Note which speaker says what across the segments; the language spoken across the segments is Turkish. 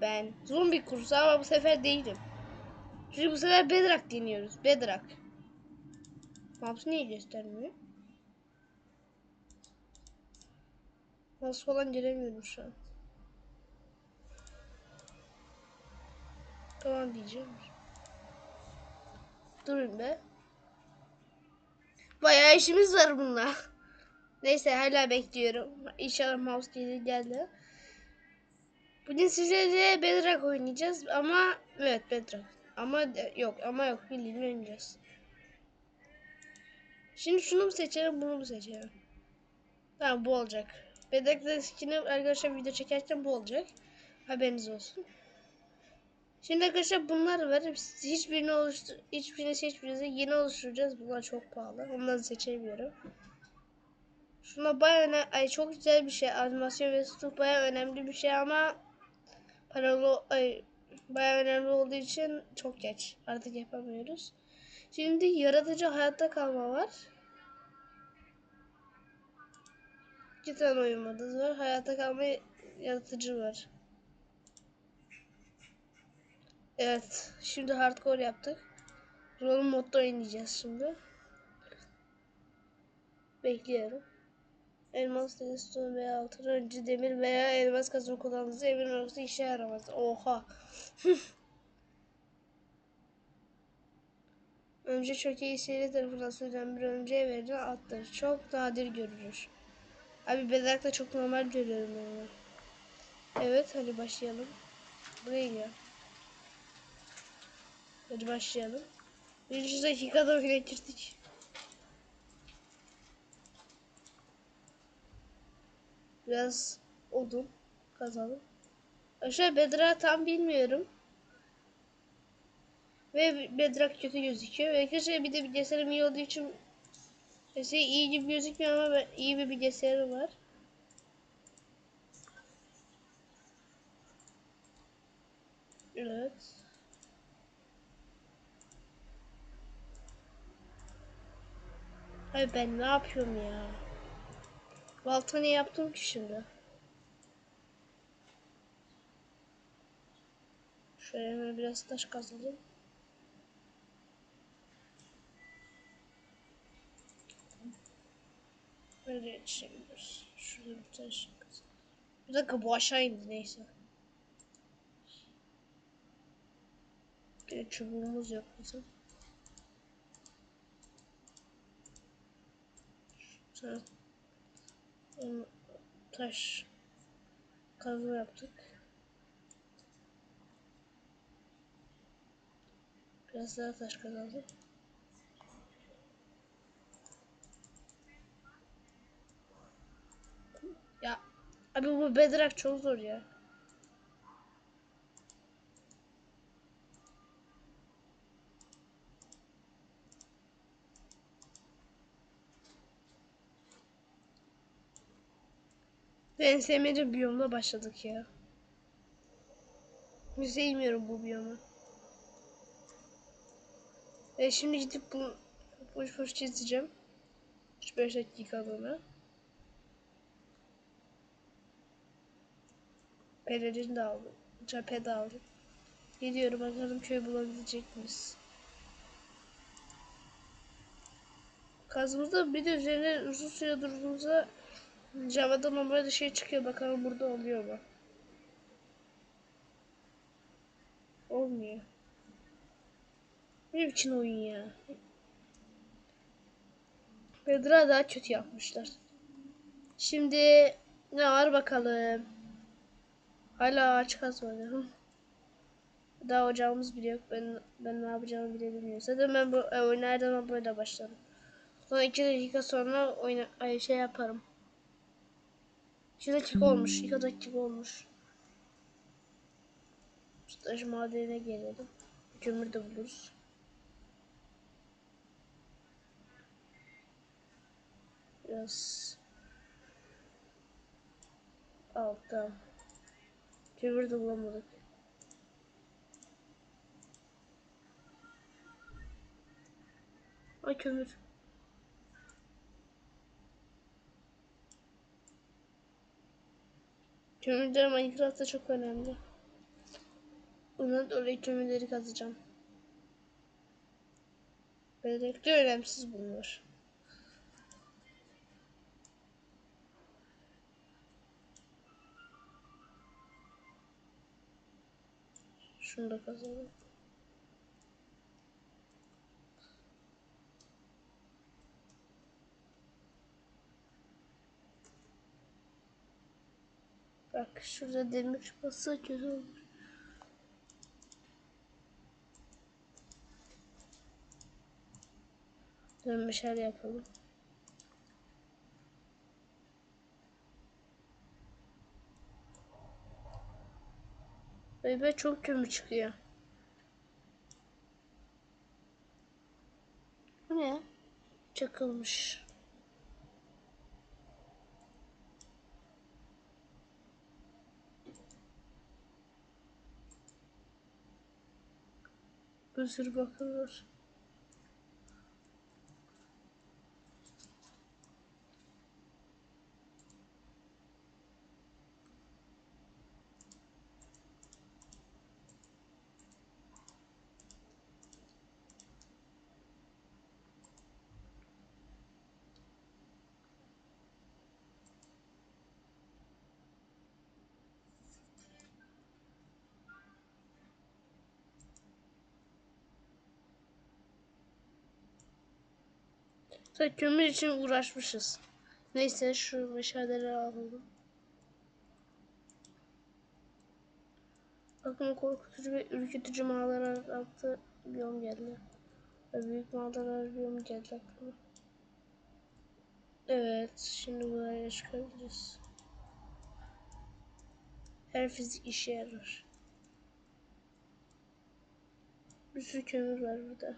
Speaker 1: ben. Zombi kursu ama bu sefer değilim. Çünkü bu sefer Bedrock deniyoruz. Bedrock. Maps niye göstermiyor? Mouse falan giremiyorum şu an. Tamam diyeceğim. Durun be. Bayağı işimiz var bununla. Neyse hala bekliyorum. İnşallah mouse gelir geldi. Bugün sizlerle Bedrock oynayacağız ama evet Bedrock. Ama yok ama yok bildiğin oynayacağız. Şimdi şunu mu seçelim bunu mu seçelim? Tamam bu olacak. Bedrock'ta skin'i arkadaşlar video çekerken bu olacak. Haberiniz olsun. Şimdi arkadaşlar bunlar var. Hiçbirini oluştur hiçbirini seçmeyeceğiz. Yeni oluşturacağız. Bunlar çok pahalı. Onları seçemiyorum. Şuna öne ay çok güzel bir şey. Animasyon ve stuk bayağı önemli bir şey ama paralı ay bayağı önemli olduğu için çok geç. Artık yapamıyoruz. Şimdi yaratıcı hayatta kalma var. İki tane oyun var. Hayatta kalma yaratıcı var. Evet. Şimdi hardcore yaptık. Rol modda oynayacağız şimdi. Bekliyorum. Elmas, redstone veya altın önce demir veya elmas kazma kullandığınızda evin orası işe yaramaz. Oha. önce çok iyi seri tarafından sürülen bir önceye verilen attır. Çok nadir görülür. Abi bedakta çok normal görüyorum onu. Evet hadi başlayalım. Buraya gel. Hadi başlayalım. Birinci dakikada oyuna girdik. Biraz odun kazalım. Aşağı Bedrock tam bilmiyorum. Ve Bedrock kötü gözüküyor. Ve arkadaşlar bir de bilgisayarım iyi olduğu için mesela iyi gibi gözükmüyor ama ben, iyi bir bilgisayarım var. Evet. Ay ben ne yapıyorum ya? Balta ne yaptım ki şimdi? Şöyle hemen biraz taş kazalım. Böyle yetişebiliriz. Şurada bir taş kazalım. Bir dakika bu aşağı indi neyse. Bir çubuğumuz yok bizim. Em, taş kazma yaptık. Biraz daha taş kazalım. Ya abi bu bedrock çok zor ya. Ben sevmediğim biyomla başladık ya. Sevmiyorum bu biyomu. Ve şimdi gidip bu boş boş çizeceğim. 3-5 dakikalığına. Pelerin de aldım. Cephe de aldım. Gidiyorum bakalım köy bulabilecek miyiz? Kazımızda bir de üzerine uzun süre durduğumuzda Java'da normalde şey çıkıyor bakalım burada oluyor mu? Olmuyor. Ne biçim oyun ya? Bedra daha kötü yapmışlar. Şimdi ne var bakalım. Hala ağaç kazmadım. Daha ocağımız bile yok. Ben ben ne yapacağımı bile bilmiyorum. Zaten ben bu e, oynardan böyle başladım. Sonra iki dakika sonra oyna şey yaparım. 2 dakika olmuş. 2 dakika olmuş. Staj madenine gelelim. Kömür de buluruz. Biraz altta. Kömür de bulamadık. Ay kömür. Kömürler Minecraft'ta çok önemli. Bundan oraya kömürleri kazacağım. Böylelikle önemsiz bunlar. Şunu da kazalım. Bak şurada demir çıkması kötü olur. Dönmüşer yapalım. Böyle çok kömür çıkıyor. Bu ne? Çakılmış. Bir sürü. Tabii kömür için uğraşmışız. Neyse şu meşaleleri alalım. Bakın korkutucu ve ürkütücü mağaralar altı biyom geldi. Ve büyük mağaralar biyom geldi aklıma. Evet, şimdi buraya çıkabiliriz. Her fizik işe yarar. Bir sürü kömür var burada.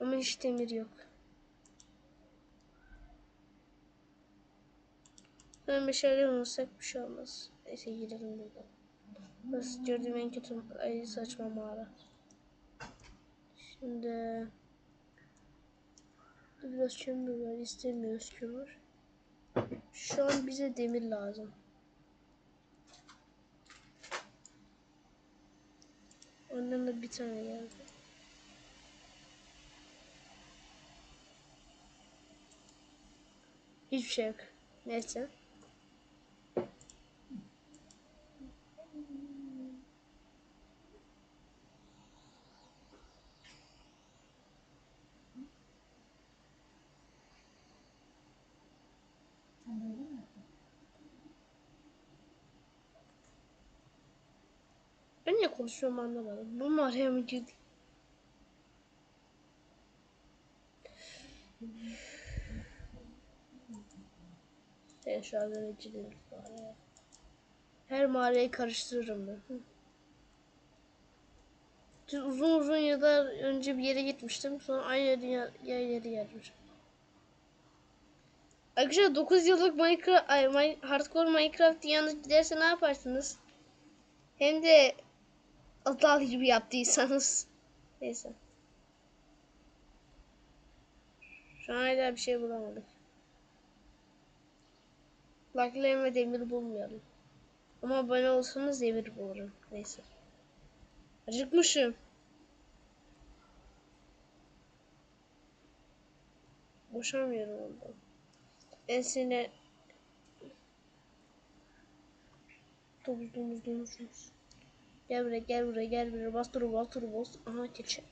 Speaker 1: Ama hiç demir yok. Ben meşale bulursak bir şey olmaz. Neyse gidelim buradan. Burası gördüğüm en kötü ay saçma mağara. Şimdi biraz kömür var. istemiyoruz kömür. Şu an bize demir lazım. Ondan da bir tane geldi. Hiçbir şey yok. Neyse. Niye konuşuyorum anlamadım. Bu mı girdik? Ben şu an böyle girdim mağaraya. Her mağarayı karıştırırım ben. Dün uzun uzun yıllar önce bir yere gitmiştim. Sonra aynı yeri, yeri gelmiş. Arkadaşlar 9 yıllık Minecraft, ay, My- Hardcore Minecraft yalnız giderse ne yaparsınız? Hem de Atal gibi yaptıysanız. Neyse. Şu an hala bir şey bulamadık. Laklerim ve demir bulmayalım. Ama abone olsanız demir bulurum. Neyse. Acıkmışım. Boşamıyorum ondan. Ensine domuz domuz domuz. Gel buraya gel buraya gel buraya bas duru bas duru bas. Aha keçi.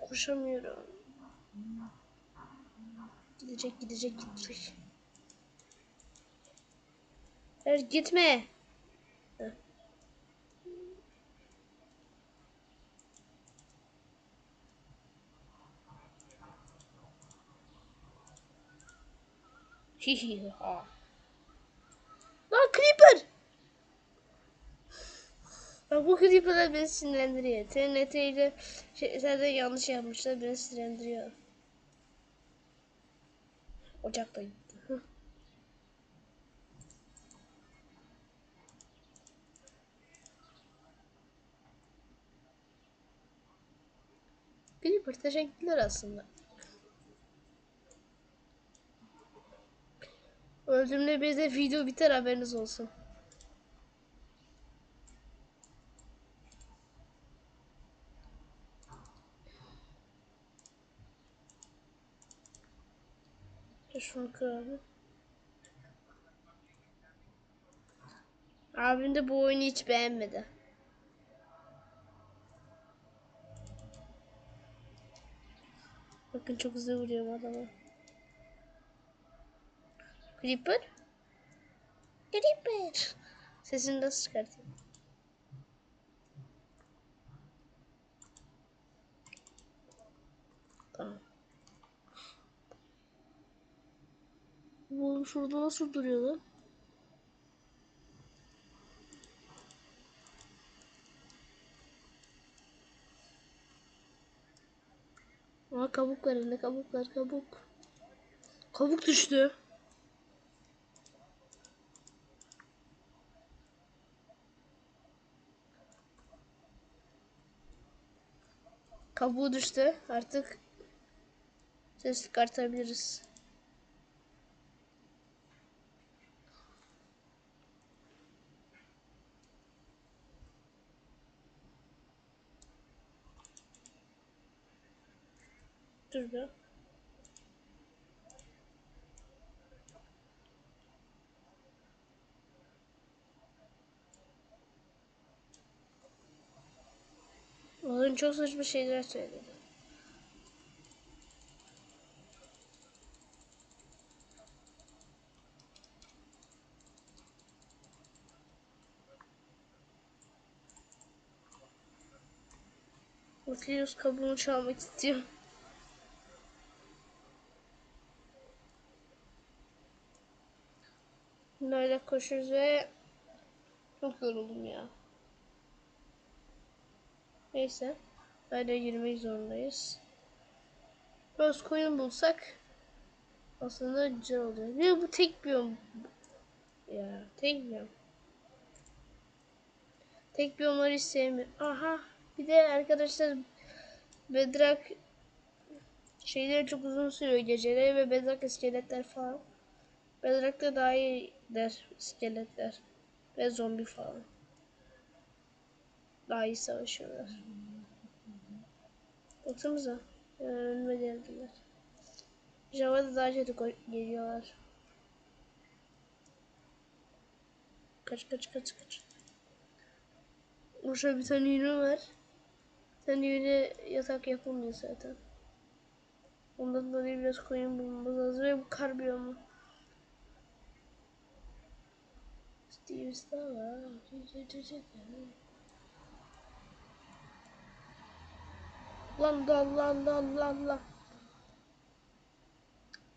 Speaker 1: Koşamıyorum. Gidecek gidecek gidecek. Hayır gitme. Heh. Ha. Lan Creeper! Bak bu Creeper'lar beni sinirlendiriyor. TNT ile şey, zaten yanlış yapmışlar beni sinirlendiriyor. Ocak da gitti. Hı. Creeper teşekkürler aslında. Öldüğümde bizde video biter haberiniz olsun. Şunu kıralım. Abim de bu oyunu hiç beğenmedi. Bakın çok hızlı vuruyorum adamı. Creeper. Creeper. Sesini nasıl çıkartayım? Tamam. Bu şurada nasıl duruyor lan? Aa kabuk var elinde kabuklar kabuk. Kabuk düştü. Kabuğu düştü. Artık ses çıkartabiliriz. Dur be. Oyun çok saçma şeyler söyledi. Nautilus kabuğunu çalmak istiyorum. Böyle koşuyoruz ve çok yoruldum ya. Neyse. Böyle girmek zorundayız. Biraz koyun bulsak aslında güzel oluyor. Ne bu tek biyom? Ya tek biyom. Tek biyomları hiç sevmiyorum. Aha bir de arkadaşlar Bedrock şeyleri çok uzun sürüyor geceleri ve Bedrock iskeletler falan. Bedrock'ta daha iyi der iskeletler ve zombi falan. Daha iyi savaşıyorlar. Baksanıza. Yani önüme geldiler. Java'da daha kötü geliyorlar. Kaç kaç kaç kaç. Boşa bir tane yünü var. Tane yünü yatak yapılmıyor zaten. Ondan dolayı biraz koyun bulmamız lazım ve bu kar biyomu. Steve Stella. Lan lan lan lan lan lan.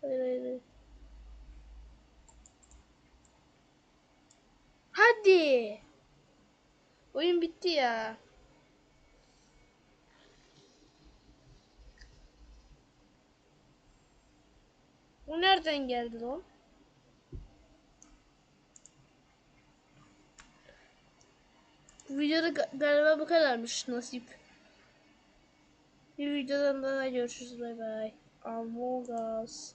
Speaker 1: Hayır hayır hayır. Hadi. Oyun bitti ya. O nereden geldi lan? Bu videoda ga- galiba bu kadarmış nasip. Bir videodan daha görüşürüz bay bay. Among Us.